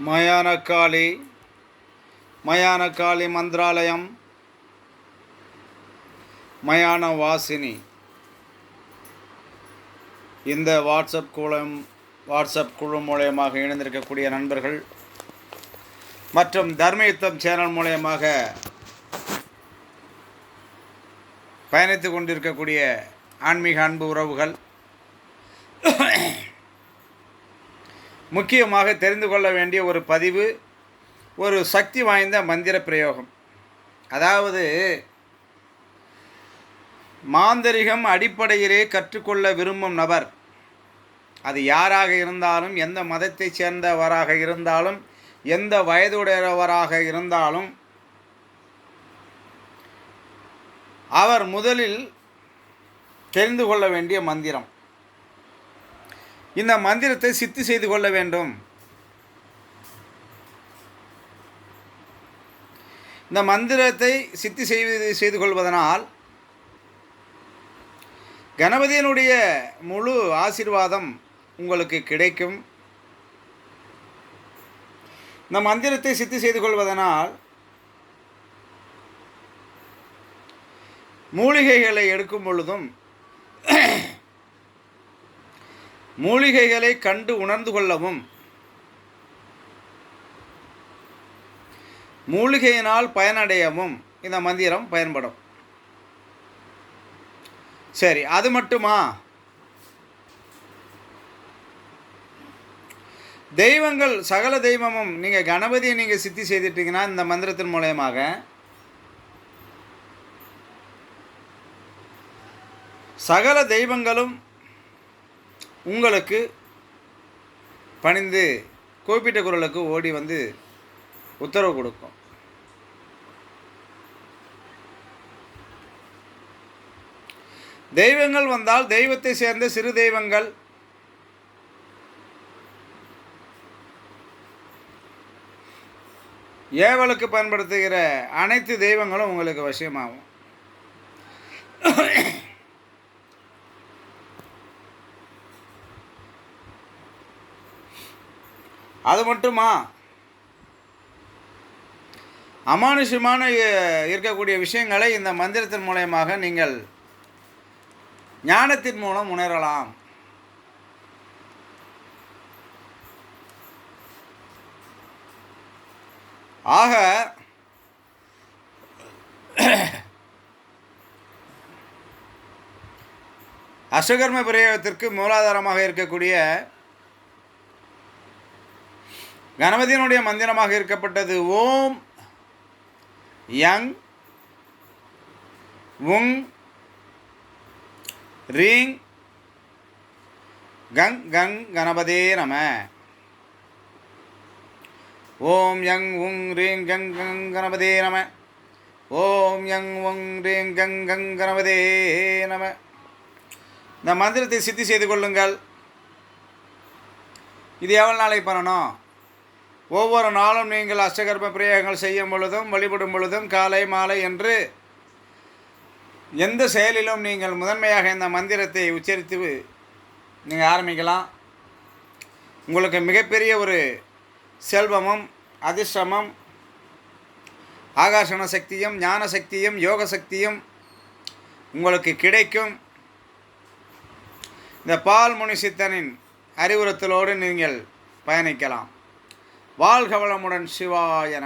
மயானக்காளி மயானக்காளி மந்திராலயம் மயான வாசினி இந்த வாட்ஸ்அப் குழு வாட்ஸ்அப் குழு மூலயமாக இணைந்திருக்கக்கூடிய நண்பர்கள் மற்றும் தர்மயுத்தம் சேனல் மூலயமாக பயணித்து கொண்டிருக்கக்கூடிய ஆன்மீக அன்பு உறவுகள் முக்கியமாக தெரிந்து கொள்ள வேண்டிய ஒரு பதிவு ஒரு சக்தி வாய்ந்த மந்திர பிரயோகம். அதாவது மாந்தரிகம் அடிப்படையிலே கற்றுக்கொள்ள விரும்பும் நபர் அது யாராக இருந்தாலும் எந்த மதத்தைச் சேர்ந்தவராக இருந்தாலும் எந்த வயதுடையவராக இருந்தாலும் அவர் முதலில் தெரிந்து கொள்ள வேண்டிய மந்திரம். இந்த மந்திரத்தை சித்தி செய்து கொள்ள வேண்டும். இந்த மந்திரத்தை சித்தி செய்வது செய்து கொள்வதனால் கணபதியினுடைய முழு ஆசீர்வாதம் உங்களுக்கு கிடைக்கும். இந்த மந்திரத்தை சித்தி செய்து கொள்வதனால் மூலிகைகளை எடுக்கும் பொழுதும் மூலிகைகளை கண்டு உணர்ந்து கொள்ளவும். மூலிகையினால் பயனடையவும். இந்த மந்திரம் பயன்படும். சரி அது மட்டுமா? தெய்வங்கள் சகல தெய்வமும் நீங்கள் கணபதியை நீங்கள் சித்தி செய்துட்டீங்கன்னா இந்த மந்திரத்தின் மூலயமாக சகல தெய்வங்களும் உங்களுக்கு பணிந்து குறிப்பிட்ட குரலுக்கு ஓடி வந்து உத்தரவு கொடுக்கும். தெய்வங்கள் வந்தால் தெய்வத்தை சேர்ந்த சிறு தெய்வங்கள். ஏவலுக்கு பயன்படுத்துகிற அனைத்து தெய்வங்களும் உங்களுக்கு வசியமாகும். அது மட்டுமா? அமானுஷ்யமான இருக்கக்கூடிய விஷயங்களை இந்த மந்திரத்தின் மூலயமாக நீங்கள் ஞானத்தின் மூலம் உணரலாம். ஆக அசுகர்ம பிரயோகத்திற்கு மூலாதாரமாக இருக்கக்கூடிய கணபதியினுடைய மந்திரமாக இருக்கப்பட்டது ஓம் யங் உங் ரீங் கங் கங் கணபதே நம. ஓம் யங் உங் ரீங் கங் கங் கணபதே நம. ஓம் யங் உங் ரீங் கங் கங் கணபதே நம. இந்த மந்திரத்தை சித்தி செய்து கொள்ளுங்கள். இது எவ்வளோ நாளைக்கு பண்ணணும்? ஒவ்வொரு நாளும் நீங்கள் அஷ்டகர்ம பிரயோகங்கள் செய்யும் பொழுதும் வழிபடும் பொழுதும் காலை மாலை என்று எந்த செயலிலும் நீங்கள் முதன்மையாக இந்த மந்திரத்தை உச்சரித்து நீங்கள் ஆரம்பிக்கலாம். உங்களுக்கு மிகப்பெரிய ஒரு செல்வமும் அதிர்ஷ்டமும் ஆகாஷண சக்தியும் ஞான சக்தியும் யோக சக்தியும் உங்களுக்கு கிடைக்கும். இந்த பால் முனி சித்தனின் அறிவுறுத்தலோடு நீங்கள் பயணிக்கலாம். வாழ்க வளமுடன் சிவாய